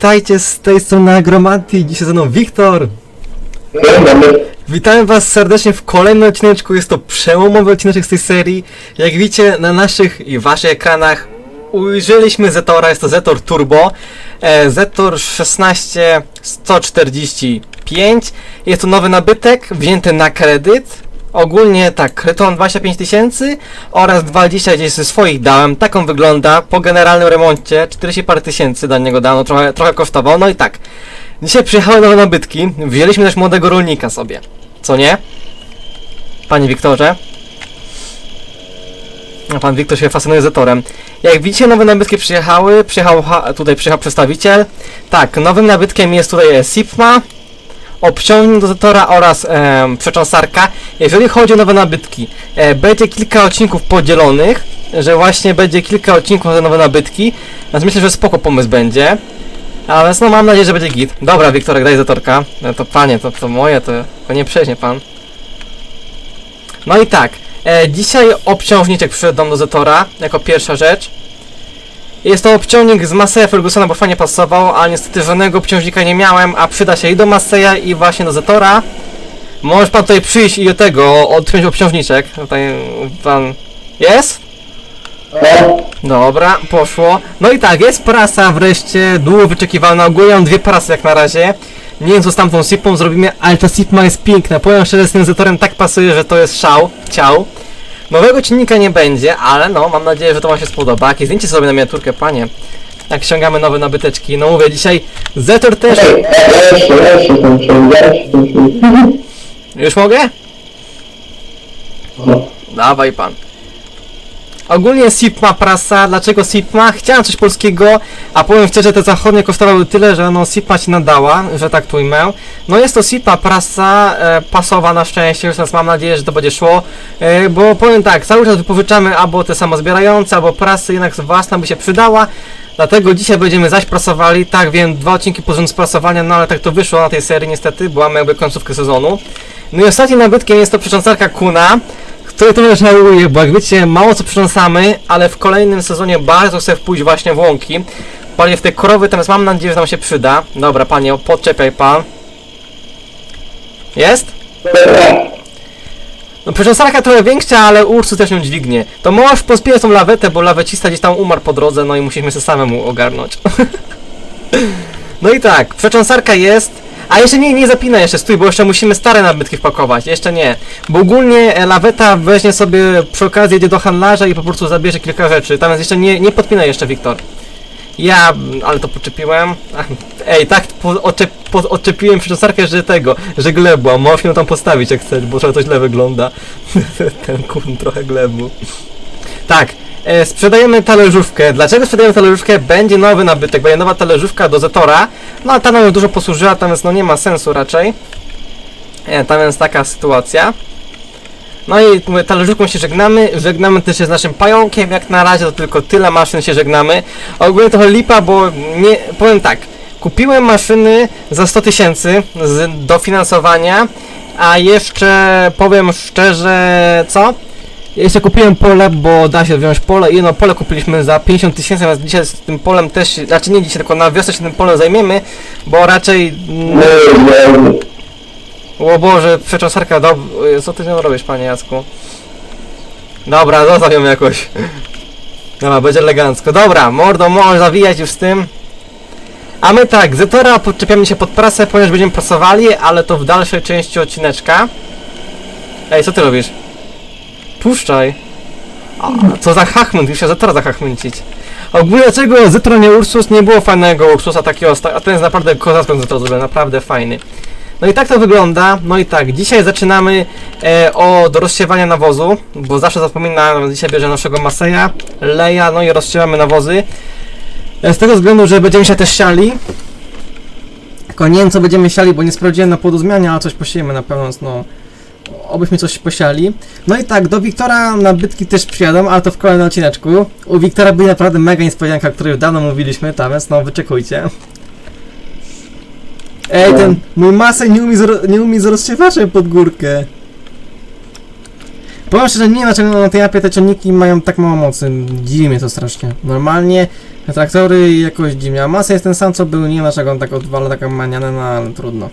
Witajcie z tej strony Agromanti, dzisiaj ze mną Wiktor. Witam was serdecznie w kolejnym odcineczku, jest to przełomowy odcineczek z tej serii. Jak widzicie na naszych i waszych ekranach ujrzeliśmy Zetora, jest to Zetor Turbo. E, Zetor 16145, jest to nowy nabytek, wzięty na kredyt. Ogólnie tak, kredyt 25 tysięcy oraz 20 gdzieś ze swoich dałem. Tak on wygląda po generalnym remoncie. 40 parę tysięcy dla niego dano, trochę, trochę kosztował. No i tak. Dzisiaj przyjechały nowe nabytki. Wzięliśmy też młodego rolnika sobie. Co nie? Panie Wiktorze. A pan Wiktor się fascynuje Zetorem. Jak widzicie, nowe nabytki przyjechały. Przyjechał ha- tutaj przyjechał przedstawiciel. Tak, nowym nabytkiem jest tutaj Sipma, Zetora oraz przecząsarka. Jeżeli chodzi o nowe nabytki, e, będzie kilka odcinków podzielonych, że właśnie będzie kilka odcinków na nowe nabytki. Więc myślę, że spoko pomysł będzie. Ale no mam nadzieję, że będzie git. Dobra, Wiktorek, daj Zetorka. No to panie, to, to moje, to, to nie przeźnie pan. No i tak, e, dzisiaj obciążniczek przyszedł do Zetora, jako pierwsza rzecz. Jest to obciągnik z Maseya Fergusona, bo fajnie pasował, a niestety żadnego obciążnika nie miałem, a przyda się i do Maseya i właśnie do Zetora. Możesz pan tutaj przyjść i do tego odpiąć obciążniczek. Tutaj pan... Jest? O, Dobra, poszło. No i tak, jest prasa wreszcie, długo wyczekiwana. Ogólnie mam dwie prasy jak na razie. Nie wiem co z tamtą sipą zrobimy, ale ta sipma jest piękna. Powiem szczerze, z tym zetorem tak pasuje, że to jest szał, ciał. Nowego czynnika nie będzie, ale no, mam nadzieję, że to wam się spodoba. Jakie zdjęcie sobie na miniaturkę, panie. Jak ściągamy nowe nabyteczki. No mówię, dzisiaj Zetor też... Już mogę? No. Dawaj pan. Ogólnie SIPMA prasa, dlaczego SIPMA? Chciałem coś polskiego, a powiem szczerze, te zachodnie kosztowały tyle, że no SIPMA się nadała, że tak tu ujmę. No jest to SIPMA prasa, e, pasowa na szczęście, więc mam nadzieję, że to będzie szło, e, bo powiem tak, cały czas wypożyczamy albo te samozbierające, albo prasy, jednak własna by się przydała. Dlatego dzisiaj będziemy zaś prasowali, tak wiem, dwa odcinki po rząd prasowania, no ale tak to wyszło na tej serii niestety, bo mamy jakby końcówkę sezonu. No i ostatnim nabytkiem jest to przecząsarka Kuna, której trochę żałuję, bo jak wiecie, mało co przecząsamy, ale w kolejnym sezonie bardzo chcę pójść właśnie w łąki. Panie w te korowy, teraz mam nadzieję, że nam się przyda. Dobra, panie, podczepiaj pan. Jest? No przecząsarka trochę większa, ale Ursus też ją dźwignie. To możesz pozbierać tą lawetę, bo lawecista gdzieś tam umarł po drodze, no i musimy się samemu ogarnąć. no i tak, przecząsarka jest. A jeszcze nie, nie zapinaj jeszcze, stój, bo jeszcze musimy stare nabytki wpakować, jeszcze nie. Bo ogólnie e, laweta weźmie sobie przy okazji jedzie do handlarza i po prostu zabierze kilka rzeczy. Tam jest jeszcze nie, nie podpinaj jeszcze, Wiktor. Ja, mm, ale to podczepiłem. Ach, Ej, tak po, odczep, po, odczepiłem przyczesarkę, że tego, że glebła. Możesz ją tam postawić jak chcesz, bo to źle wygląda. Ten kun trochę glebu. Tak, e, sprzedajemy talerzówkę. Dlaczego sprzedajemy talerzówkę? Będzie nowy nabytek, będzie nowa talerzówka do Zetora. No a ta nam już dużo posłużyła, tam więc no nie ma sensu raczej. E, tam więc taka sytuacja. No i talerzówką się żegnamy, żegnamy też się z naszym pająkiem, jak na razie to tylko tyle maszyn się żegnamy. Ogólnie trochę lipa, bo nie, powiem tak, kupiłem maszyny za 100 tysięcy z dofinansowania, a jeszcze powiem szczerze, co? Jeszcze kupiłem pole, bo da się wziąć pole i jedno pole kupiliśmy za 50 tysięcy, więc dzisiaj z tym polem też, znaczy nie dzisiaj, tylko na wiosnę się tym polem zajmiemy, bo raczej... mm, o Boże, przeczosarka, dob... co ty z nią robisz, panie Jacku? Dobra, zostaw ją jakoś. Dobra, będzie elegancko. Dobra, mordo, możesz zawijać już z tym. A my tak, Zetora podczepiamy się pod prasę, ponieważ będziemy prasowali, ale to w dalszej części odcineczka. Ej, co ty robisz? Puszczaj. A, co za hachmęt, już się Zetora zahachmęcić. Ogólnie dlaczego Zetora nie Ursus? Nie było fajnego Ursusa takiego, a ten jest naprawdę kozacką Zetora zrobiony, naprawdę fajny. No i tak to wygląda. No i tak, dzisiaj zaczynamy e, od rozsiewania nawozu, bo zawsze zapominam, dzisiaj bierze naszego Maseja, Leja, no i rozsiewamy nawozy. E, z tego względu, że będziemy się też siali. Tylko nie wiem co będziemy siali, bo nie sprawdziłem na płodozmianie, ale coś posiejemy na pewno, no obyśmy coś posiali. No i tak, do Wiktora nabytki też przyjadą, ale to w kolejnym odcineczku. U Wiktora była naprawdę mega niespodzianka, o której już dawno mówiliśmy, tam więc no wyczekujcie. Ej, ten mój masę nie umie, z, nie umie z rozsiewaczem pod górkę. Powiem szczerze, nie wiem na tej apie te ciągniki mają tak mało mocy. Dziwi mnie to strasznie. Normalnie traktory jakoś dziwnie. A masa jest ten sam co był, nie wiem dlaczego on tak odwala taką manianę, no ale trudno.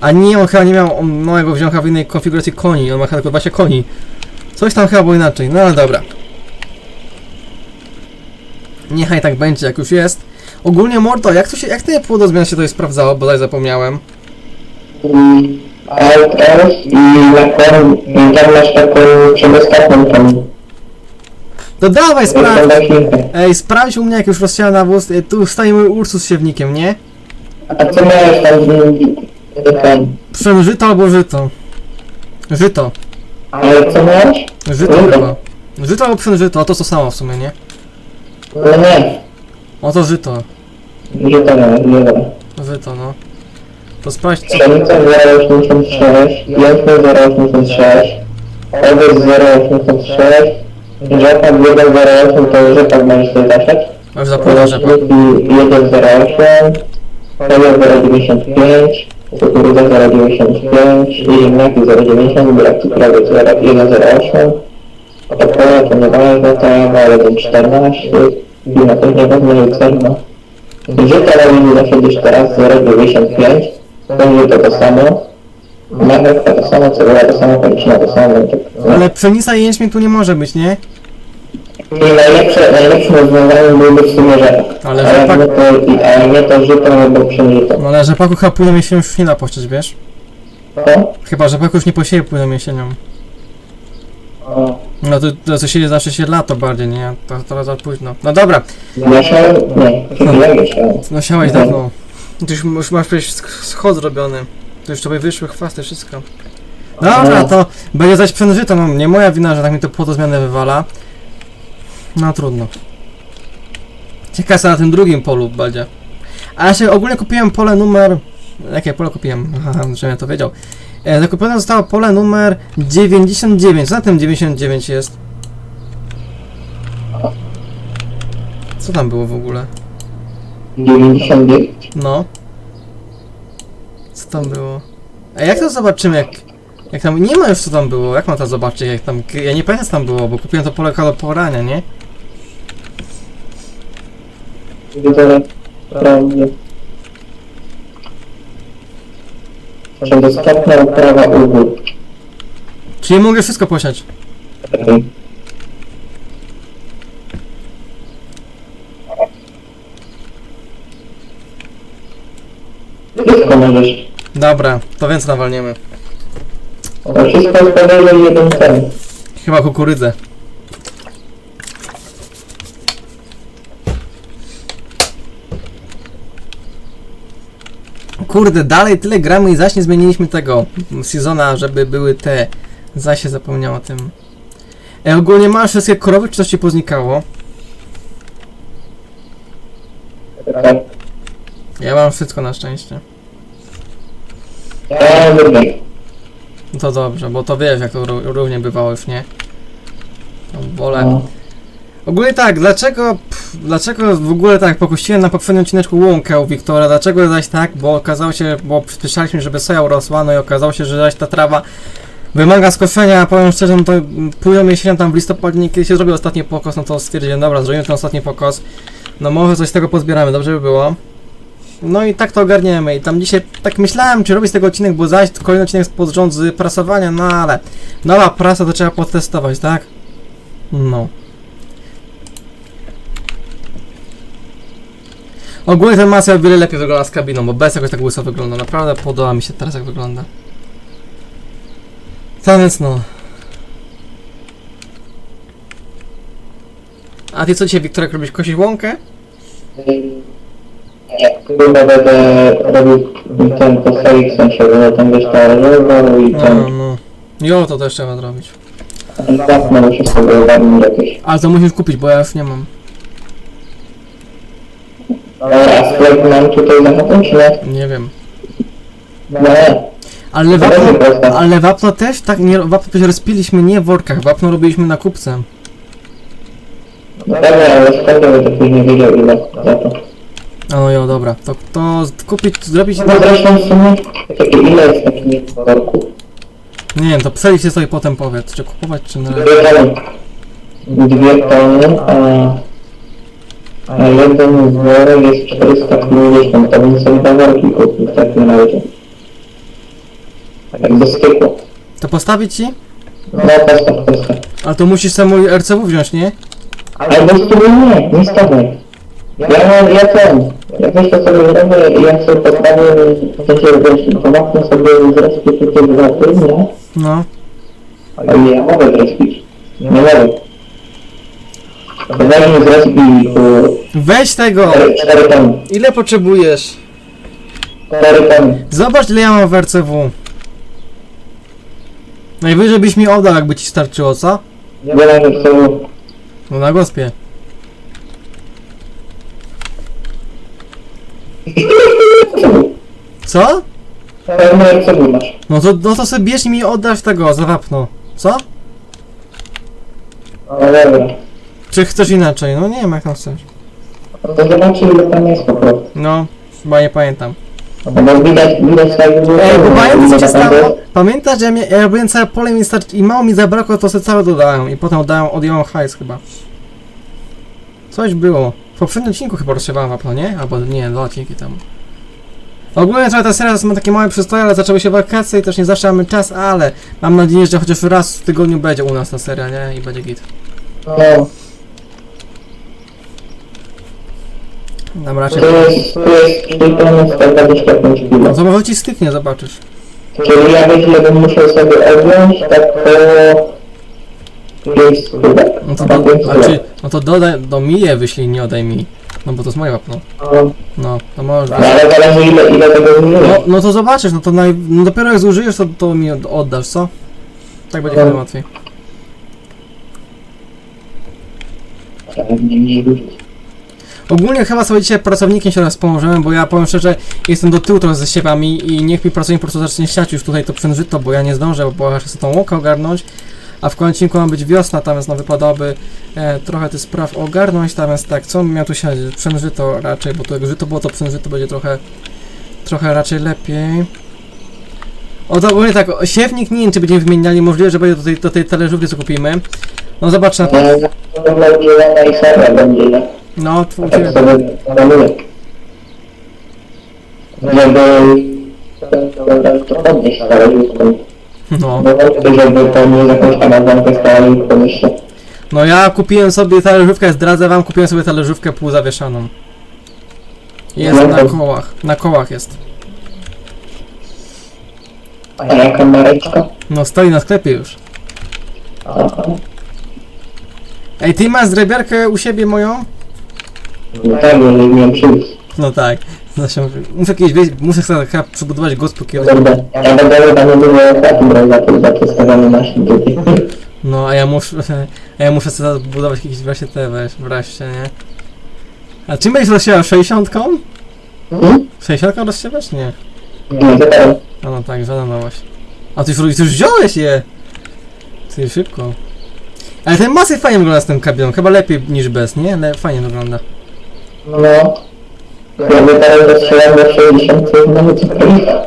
A nie, on chyba nie miał, małego wziął chyba w innej konfiguracji koni, on ma chyba tylko 20 koni. Coś tam chyba było inaczej, no ale dobra. Niechaj tak będzie, jak już jest. Ogólnie Morto, jak to się, jak te pół do zmian się to sprawdzało, bodaj zapomniałem. Altros i i tam masz taką przedostatnią tą, To dawaj, sprawdź! Ej, sprawdź u mnie, jak już rozsiałem na wóz, y, tu stoi mój Ursus z siewnikiem, nie? A co miałeś tam z nim, żyto albo żyto? Żyto. ale co miałeś? Żyto Żyto. chyba. Żyto albo pszem żyto, a to to samo w sumie, nie? No nie, Oto żyto. nie to miałeś, nie wiem. Żyto, no. To sprawdź co... Pszenica 086, jęczmień 086, owiec 086, rzepak 108 to rzepak możesz sobie zaszać. Już zapłynę, że... 108, soja 095, kukurydza 095, ziemniaki 090, brak cukrowy 108, Opola to nie ważne, to ma 114, wina też nie ważne, lucerna. Żyta robimy zawsze gdzieś teraz 0,95, będzie to to samo. Marchewka to samo, cebula to samo, koniczyna to samo. Ale pszenica i jęczmień tu nie może być, nie? I najlepsze, najlepszym rozwiązaniem byłby w sumie rzepak. Ale Ale rzepak- nie to, i- ale nie to żyto albo przeżyto. No ale rzepaku chyba płyną jesienią już nie da posieć, wiesz? To? Chyba rzepaku już nie posieje płyną jesienią. O, No to, to co sieje zawsze się lato bardziej, nie? To teraz za późno. No dobra, Nasiał? Nie, chwilę się. no siałeś dawno. Ty już, już masz przecież sch- schod zrobiony. To już tobie wyszły chwasty, wszystko. Dobra, to będzie zaś przężyto, no nie moja wina, że tak mi to po zmianę wywala. No trudno. Ciekawe co na tym drugim polu będzie. A ja się ogólnie kupiłem pole numer... Jakie pole kupiłem? Aha, żebym ja to wiedział. E, zakupione zostało pole numer 99. Co na tym 99 jest? Co tam było w ogóle? 99. No. Co tam było? A jak to zobaczymy, jak... Jak tam... Nie ma już co tam było, jak mam to zobaczyć, jak tam... Ja nie pamiętam co tam było, bo kupiłem to pole do porania, nie? Widzę, prawdę. Przedostatnia uprawa ugód. Czyli mogę wszystko posiać. Wszystko możesz. Dobra, to więcej nawalniemy. To wszystko jest jeden ten. Chyba kukurydzę. Kurde, dalej tyle gramy i zaś nie zmieniliśmy tego sezona, żeby były te. Zaś się zapomniał o tym. E, ogólnie masz wszystkie korowy, czy coś ci poznikało? Tak. Ja mam wszystko na szczęście. Ja to dobrze, bo to wiesz jak to ró- równie bywało już, nie? Tam wolę. No. Ogólnie tak, dlaczego, pff, dlaczego w ogóle tak pokusiłem na poprzednim odcineczku łąkę Wiktora, dlaczego zaś tak, bo okazało się, bo przyspieszaliśmy, żeby soja urosła, no i okazało się, że zaś ta trawa wymaga skoszenia, a powiem szczerze, no to pójdą jesienią tam w listopadzie, kiedy się zrobił ostatni pokos, no to stwierdziłem, dobra, zrobimy ten ostatni pokos, no może coś z tego pozbieramy, dobrze by było. No i tak to ogarniemy i tam dzisiaj tak myślałem, czy robić tego odcinek, bo zaś kolejny odcinek pod rząd z prasowania, no ale nowa prasa to trzeba potestować, tak? No. Ogólnie ten masę o wiele lepiej wygląda z kabiną, bo bez jakoś tak łyso wygląda. Naprawdę podoba mi się teraz jak wygląda. Tak więc no. A ty co dzisiaj, Wiktorek, robisz? Kosić łąkę? Nie, chyba będę robił ten postelik, w sensie będę tam wiesz talerzował i No, ten no. Jo, to też trzeba zrobić. zapnę, muszę sobie ogarnąć jakieś. Ale to musisz kupić, bo ja już nie mam. A sklep mam tutaj za chatą, czy nie? Nie wiem. No nie. Ale wapno, ale wapno też, tak, nie, wapno też rozpiliśmy nie w workach, wapno robiliśmy na kupce. Dobra, ale sklepie będę później wiedział ile za to. A no jo, dobra, to, to kupić, zrobić... No zresztą w sumie, takie ile jest takich worków? Nie wiem, to przejść się sobie potem powiedz, czy kupować, czy na Dwie tony. Dwie tony, a jeden worek jest 450, to bym sobie dwa worki kupił w takim razie. Tak do styku. To postawić ci? No postaw, postaw. Ale to musisz sam mój RCW wziąć, nie? Ale bez tego nie, nie stawiaj. Ja, ja ten, jak to sobie zrobię, ja sobie postawię, w sensie wiesz, pomocno sobie zrespić te dwa nie? No. Ale ja mogę zrespić. Nie mogę. To weź tego! 4 tony. Ile potrzebujesz? 4 tony. Zobacz ile ja mam w RCW. Najwyżej byś mi oddał, jakby ci starczyło, co? Nie co... No na gospie. Co? Masz. No to, no to sobie bierz i mi oddasz tego za wapno. Co? No dobra. Czy chcesz inaczej? No nie wiem jak tam chcesz. To zobaczy ile tam jest po prostu. No, chyba nie pamiętam. No bo widać, widać tak. Ej, bo pamiętasz co się że tam stało? Pamiętasz, że ja, mia- ja robiłem całe pole mi i mało mi zabrakło, to sobie całe dodałem i potem oddałem, odjąłem hajs chyba. Coś było. W poprzednim odcinku chyba rozsiewałem wapno, nie? Albo nie, dwa odcinki temu. Ogólnie trochę ta seria ma takie małe przystoje, ale zaczęły się wakacje i też nie zawsze mamy czas, ale mam nadzieję, że chociaż raz w tygodniu będzie u nas ta seria, nie? I będzie git. No, Tam raczej... to jest, to jest 3 tony 125 No kg. to może ci styknie, zobaczysz. Czyli ja ile bym musiał sobie odjąć, tak to 5 skórek? No to, Tam do, pięć znaczy, skórek. no to dodaj, do Miję wyślij, nie oddaj mi. No bo to jest moje wapno. No, No, to możesz. no, ale zależy ile, ile tego No, no to zobaczysz, no to naj, no dopiero jak zużyjesz, to, to mi od- oddasz, co? Tak będzie No. chyba łatwiej. Trzeba mniej mniej. Ogólnie chyba sobie dzisiaj pracownikiem się raz pomożemy, bo ja powiem szczerze, jestem do tyłu trochę ze siewami i niech mi pracownik po prostu zacznie siać już tutaj to przężyto, bo ja nie zdążę, bo chcę tą łokę ogarnąć, a w końcu ma być wiosna, tam więc no wypadałoby e, trochę tych spraw ogarnąć, tam więc tak, co miał tu siać? Przężyto raczej, bo to jak żyto było, to przężyto będzie trochę, trochę raczej lepiej. O to ogólnie tak, siewnik nie wiem, czy będziemy wymieniali, możliwe, że będzie do tej, do tej talerzówki, co kupimy. No zobacz na to, No, będzie i seria będzie? No, twój, Tak sobie planuję. Żeby podnieść stałe jutro. no. Żeby to nie jakąś tam adwankę stała i pomyślę. No ja kupiłem sobie talerzówkę, zdradzę wam, kupiłem sobie talerzówkę półzawieszaną. Jest na to- kołach, na kołach jest. A jaka mareczka? No stoi na sklepie już. Aha. Ej, ty masz zrebiarkę u siebie moją? No tak, miałem przyjść. No tak. Zresztą, muszę kiedyś wiedzieć, muszę sobie chyba przebudować gospę kiedyś. Kurde, ja będę chyba nie było taki brał za to, za to stawiamy maszyn tutaj. No a ja muszę, a ja muszę sobie budować jakieś właśnie te, weź, wreszcie, nie? A czym będziesz rozsiewał? 60? Hmm? 60 rozsiewasz? Nie. Nie, to teraz. A no tak, żadna nowość. A ty już, ty już wziąłeś je! Ty szybko. Ale ten masyw fajnie wygląda z tym kabinem, chyba lepiej niż bez, nie? Ale fajnie wygląda. No. Jakby teraz rozstrzelam do 60, to znowu co paliwa.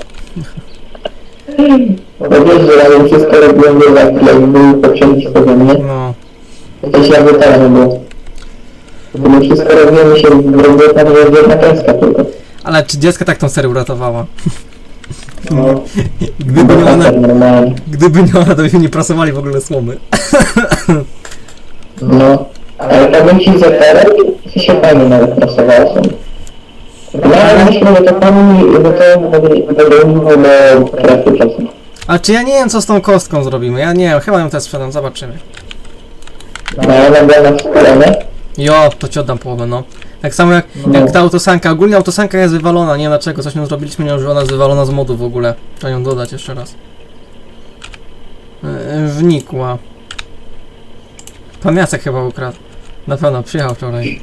Bo wiesz, że ja bym wszystko robiłem nie za tyle, był poprzedni sobie, nie? No. To też jakby teraz nie było. Gdyby wszystko robiłem się robiło tak, że jedna kreska tylko. Ale czy dziecko tak tą serię uratowała? No. Gdyby nie ona, Normalnie. gdyby nie ona, to byśmy nie prasowali w ogóle słomy. No. Ale powiem ci, teraz to się fajnie nawet prasowało są. No ale myślę, że to pani, że to wyglądało do czasem. A czy ja nie wiem co z tą kostką zrobimy? Ja nie wiem, chyba ją też sprzedam, zobaczymy. No ona była na szkolenie. Jo, to ci oddam połowę, no. Tak samo jak, No. jak ta autosanka. Ogólnie autosanka jest wywalona, nie wiem dlaczego, coś nią zrobiliśmy, nie wiem, że ona jest wywalona z modu w ogóle. Trzeba ją dodać jeszcze raz. Yy, wnikła. Pan Jacek chyba ukradł. Na pewno, przyjechał wczoraj.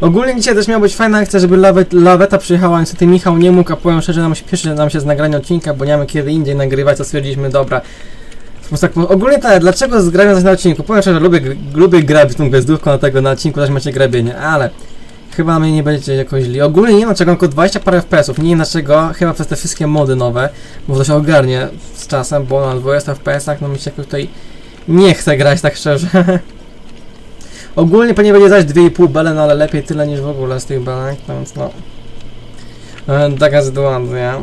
Ogólnie dzisiaj też miała być fajna akcja, żeby lawet, laweta przyjechała, niestety Michał nie mógł, a powiem szczerze, nam śpieszy nam się z nagraniem odcinka, bo nie mamy kiedy indziej nagrywać, to stwierdziliśmy, dobra. Tak, ogólnie tak, dlaczego zgrabiam coś na odcinku? Powiem szczerze, lubię, lubię grabić tą gwiazdówką, dlatego na odcinku też macie grabienie, ale Chyba mnie nie będzie jakoś źli. Ogólnie nie dlaczego mam tylko 20 parę FPS-ów. Nie wiem dlaczego, chyba przez te wszystkie mody nowe. Bo to się ogarnie z czasem, bo na 20 FPS-ach no mi się jakoś tutaj nie chce grać tak szczerze. Ogólnie pewnie będzie zaś 2,5 bele, no ale lepiej tyle niż w ogóle z tych belek, no więc no. E, Taka sytuacja.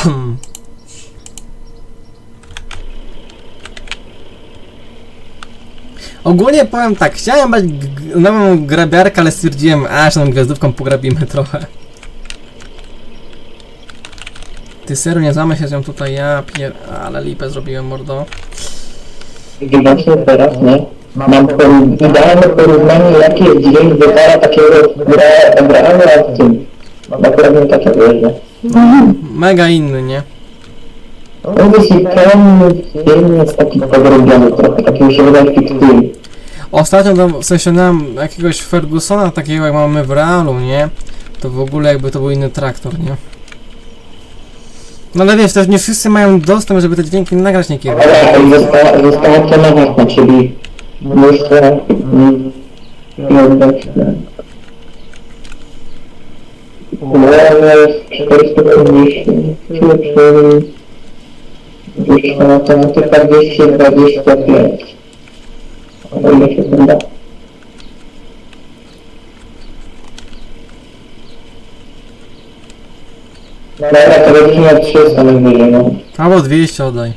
Ogólnie powiem tak, chciałem brać nową grabiarkę, ale stwierdziłem, a że tą gwiazdówką pograbimy trochę. Ty serio, nie zamy się z nią tutaj, ja pier... ale lipę zrobiłem, mordo. Właśnie teraz, nie? Mam porówn- idealne porównanie, jaki jest dźwięk wytara takiego gra- grania w tym. Naprawdę takie wyżne. Mega inny, nie? Mówię ci, ten film jest taki pogrubiony trochę, taki mi się wydaje fikcyjny. Ostatnio tam, w sensie nam jakiegoś Fergusona takiego jak mamy w realu, nie? To w ogóle jakby to był inny traktor, nie? No ale wiesz, też nie wszyscy mają dostęp, żeby te dźwięki nagrać niekiedy. I została, została to nowa, czyli muszę... mm, oddać ten. Level 450, czyli wyszła matematyka 225. O ile się uda. Dobra, to będzie miał 300 najwyżej, no. Albo 200 oddaj.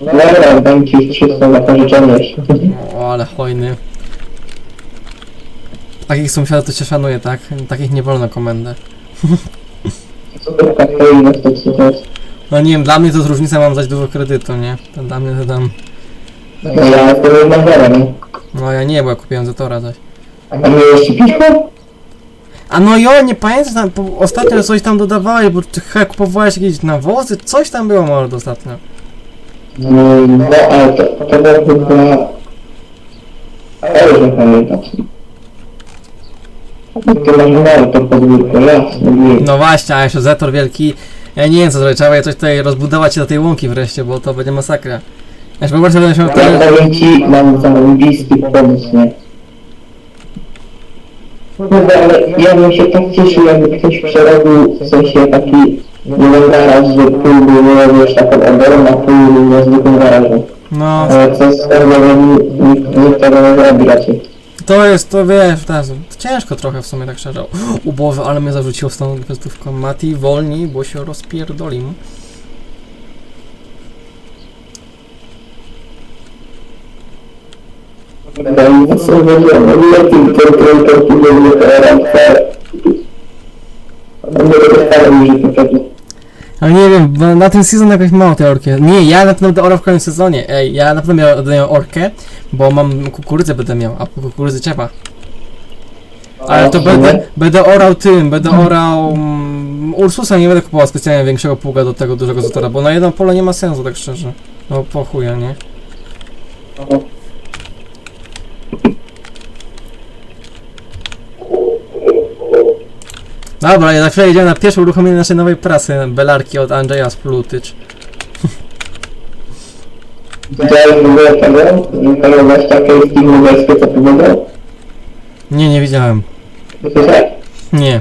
Dobra, dam ci 300 na pożyczenie. O, ale hojny. Takich sąsiadów to się szanuje, tak? Takich nie wolno komendę. Super to co to jest. No nie wiem, dla mnie to jest różnica, mam dać dużo kredytu, nie? To dla mnie to tam... No ja to nie nagrałem. No ja nie, bo ja kupiłem Zetora zaś. A nie jeszcze piszło? A no jo, nie pamiętam, ostatnio coś tam dodawałeś, bo ty chyba kupowałeś jakieś nawozy, coś tam było może ostatnio. No, no ale to, to było chyba... Ale nie pamiętam. Ty masz mało to podwórko, nie. No właśnie, a jeszcze Zetor wielki. Ja nie wiem co zrobić, trzeba coś tutaj rozbudować się do tej łąki wreszcie, bo to będzie masakra. Ja się po prostu będę miał Ja wtedy... powiem ci, mam zarąbisty pomysł, nie? Kurde, ale ja bym się tak cieszył, jakby ktoś przerobił w sensie taki nie wiem, garaż, że pół był, wiesz, taką oborą, a pół na zwykłym garażu. No, Ale co pewne, że nikt, nikt tego nie zrobi raczej. to jest, to wiesz, teraz, to ciężko trochę w sumie tak szczerze. Boże, ale mnie zarzuciło z tą gwiazdówką. Mati, wolniej, bo się rozpierdolim. No i nic nie wiedziałem, ile tym kontrolką tu będzie teraz, Ale nie wiem, bo na ten sezon jakoś mało tej orki. Nie, ja na pewno będę orał w kolejnym sezonie. Ej, ja na pewno miał, będę miał orkę, bo mam kukurydzę będę miał, a po kukurydzy. Ale to będę, będę orał tym, będę orał um, Ursusa, nie będę kupował specjalnie większego pługa do tego dużego zatora, bo na jedno pole nie ma sensu, tak szczerze. No po chuja, nie? Dobra, ja za chwilę jedziemy na pierwsze uruchomienie naszej nowej prasy, Belarki od Andrzeja Splutycz. Widziałeś w ogóle tego? Gościa co powiedział? Nie, nie widziałem. Słyszałeś? Nie.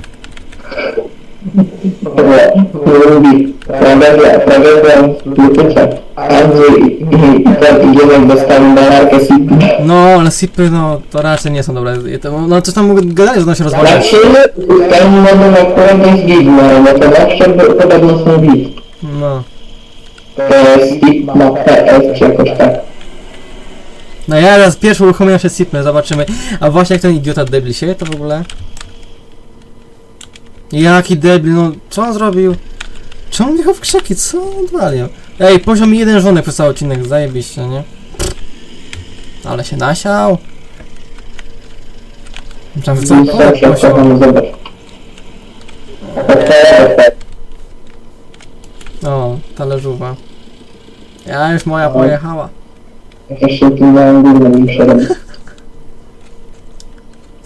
Dobra, nie lubi. Tragedia, tragedia Lutycza. Sipi. No, ale sipy, no, to raczej nie są dobre. No, coś tam gadali, że ono się rozwala. Znaczy, ten model akurat jest widno, no to zawsze podobno są. No. To jest Sip na PS czy jakoś tak. No ja raz pierwszy uruchomiłem się sipy, zobaczymy. A właśnie jak ten idiota debli się, to w ogóle... Jaki debil, no, co on zrobił? Czemu on wjechał w krzaki, co on odwalił? Ej, poziom jeden żonek przez cały odcinek, zajebiście, nie? Ale się nasiał. Myślałem, że? Widzisz, jak się O, talerzówa. Ja już moja pojechała. Jeszcze tu miałem górę, muszę robić.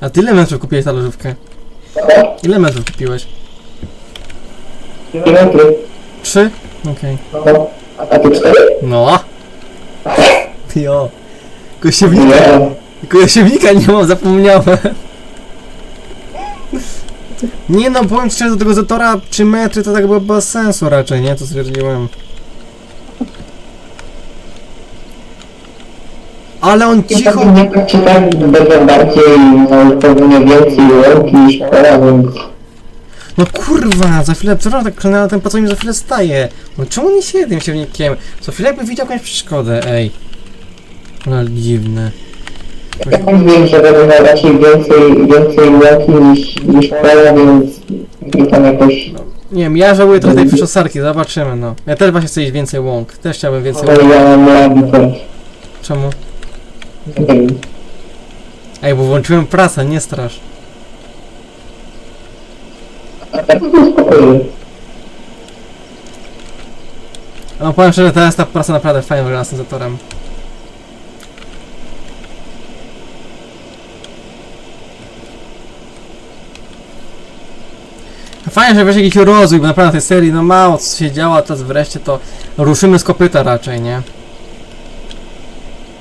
A ty ile metrów kupiłeś talerzówkę? Ile metrów kupiłeś? Trzy? Okej. No, A ty cztery? No. Jo. Tylko siewnika, Nie. mam, zapomniałem. Nie no, powiem szczerze, do tego Zetora 3 metry to tak było bez sensu raczej, nie? To stwierdziłem. Ale on cicho... Nie tak czy tak bardziej, no pewnie więcej łąki niż więc... No kurwa, za chwilę, tak klanę, ale ten pracownik za chwilę staje. No czemu nie siedzi tym siewnikiem? Co chwilę jakby widział jakąś przeszkodę, ej. Ale dziwne. Ja tak wiem, że będę miał raczej więcej, więcej łąki niż, niż więc... I tam jakoś... Nie wiem, ja żałuję trochę tej przeszosarki, zobaczymy no. Ja też właśnie chcę iść więcej łąk, też chciałbym więcej No łąk. ja też. Czemu? Nie. Ej, bo włączyłem prasę, nie strasz. A tak to spokojnie. No powiem szczerze, teraz ta prasa naprawdę fajnie wygląda z tym zatorem. Fajnie, że wiesz jakiś rozwój, bo naprawdę tej serii no mało co się działo, a teraz wreszcie to ruszymy z kopyta raczej, nie?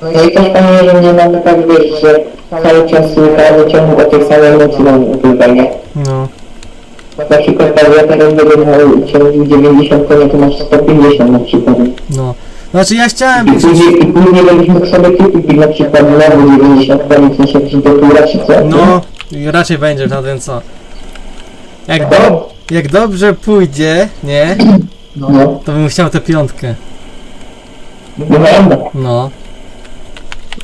No i też pamiętam, że nie mamy tak wiesz, że cały czas każdy ciągu o tej samej mocy mam ukrywanie. No. Na przykład tak, ja teraz będę miał ciągnik 90 koni, to masz 150 na przykład. No. Znaczy ja chciałem I później, i później będziesz mógł sobie kupić na przykład nowy 90 koni, w sensie czy co? No, raczej będzie, no więc co. Jak, do, jak dobrze pójdzie, nie? No, To bym chciał tę piątkę. no. No.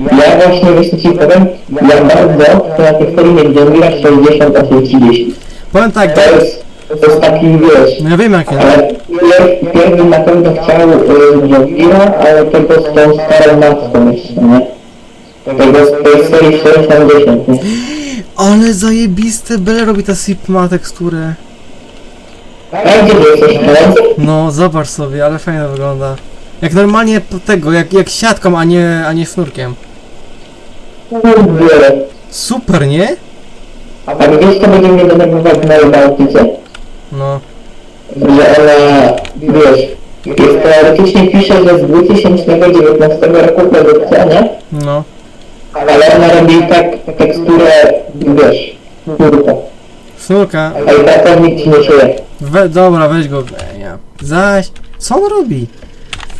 Ja właśnie, co ci powiem, ja bardzo to na tych serii nie wziąłem 60 a 30. Powiem tak, To jest, to jest taki, wiesz, no ja wiem jakie. ale pier- pierwszy na pewno chciał y, Jovira, ale tego z tą starą matką jeszcze, nie? Tego z tej serii 60, nie? Ale zajebiste, Bele robi ta SIP ma teksturę. A gdzie ty jesteś, koledzy? No, zobacz sobie, ale fajnie wygląda. Jak normalnie po tego, jak, jak siatką, a nie, a nie sznurkiem. Kurde. Super, nie? A wiesz, co będzie mnie denerwować w mojej Bałtyce? No. Że ona, wiesz, jest teoretycznie pisze, że z 2019 roku produkcja, nie? No. Ale ona robi tak teksturę, wiesz, kurwa. Sznurka. A i tak nikt ci nie czuje. We, dobra, weź go. Ja. Zaś. Co on robi?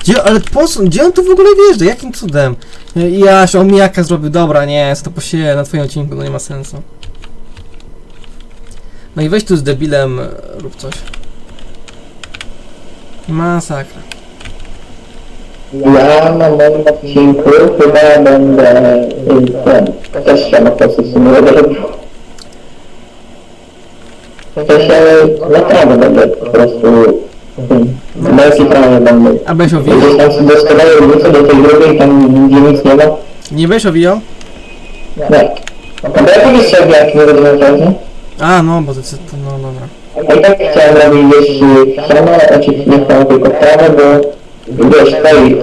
Gdzie, ale po co, gdzie on tu w ogóle wjeżdża? Jakim cudem? Jaś, omijaka zrobił. Dobra, nie, to posieję na twoim odcinku, no nie ma sensu. No i weź tu z debilem, e, rób coś. Masakra. Ja na moim odcinku chyba będę ten, też się na posesji robił. Też ja naprawdę będę po prostu bez ekranu będę. A weź owijał? Gdzieś tam sobie dostaję wrócę do tej drugiej, tam gdzie nic nie ma. Nie weź owijał? Nie. No bo ja też chciałem jak nie rozwiązać, A, no, bo to, to no dobra. I tak chciałem robić gdzieś ścianę, oczywiście nie chciałem tylko trawę, bo wiesz, tej, yy,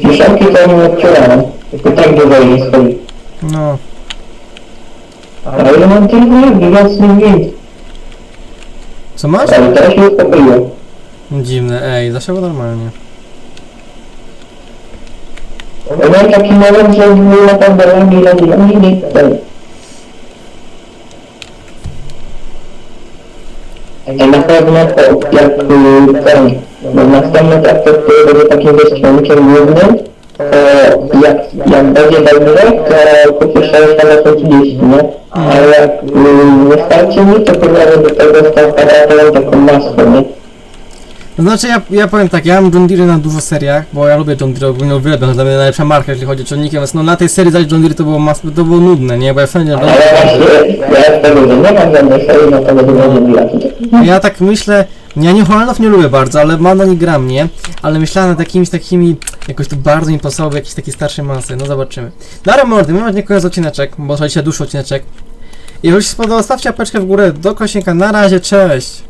dziesiątki to nie odczuwałem. Tylko tak dużo nie schodzi. No. Ale ja mam tylko gigantyczny wind. Co masz? Ale teraz się uspokoiło. Dziwne, ej, zasiało normalnie. Ja mam taki moment, że był naprawdę lagi, lagi, lagi, nie chcę. Na pewno to jak ten, no następny traktor, który będzie takim wiesz, kierunkiem głównym, to jak, jak będzie Dajmirek, to kupię 6 na 30, nie? Ale jak y, nie starczy mi, to pewnie do tego stał paratorem taką maskę, nie? To znaczy ja, ja powiem tak, ja mam John Deere na dużo seriach, bo ja lubię John Deere, ogólnie uwielbiam, to dla mnie najlepsza marka, jeżeli chodzi o ciągniki, więc no na tej serii zaś John Deere to było mas, to było nudne, nie, bo ja wszędzie Ale ja z tego, nie mam żadnej serii, no to będzie będzie mi Ja tak myślę, ja New Hollandów nie lubię bardzo, ale mam na nich gram, nie? Ale myślałem nad jakimiś takimi, jakoś to bardzo mi pasowały, jakieś takie starsze masy, no zobaczymy. Dobra mordy, mamy nie koniec odcineczek, bo to dzisiaj dłuższy odcineczek. Jeżeli się spodobał, stawcie apeczkę w górę do kośnika, na razie, cześć!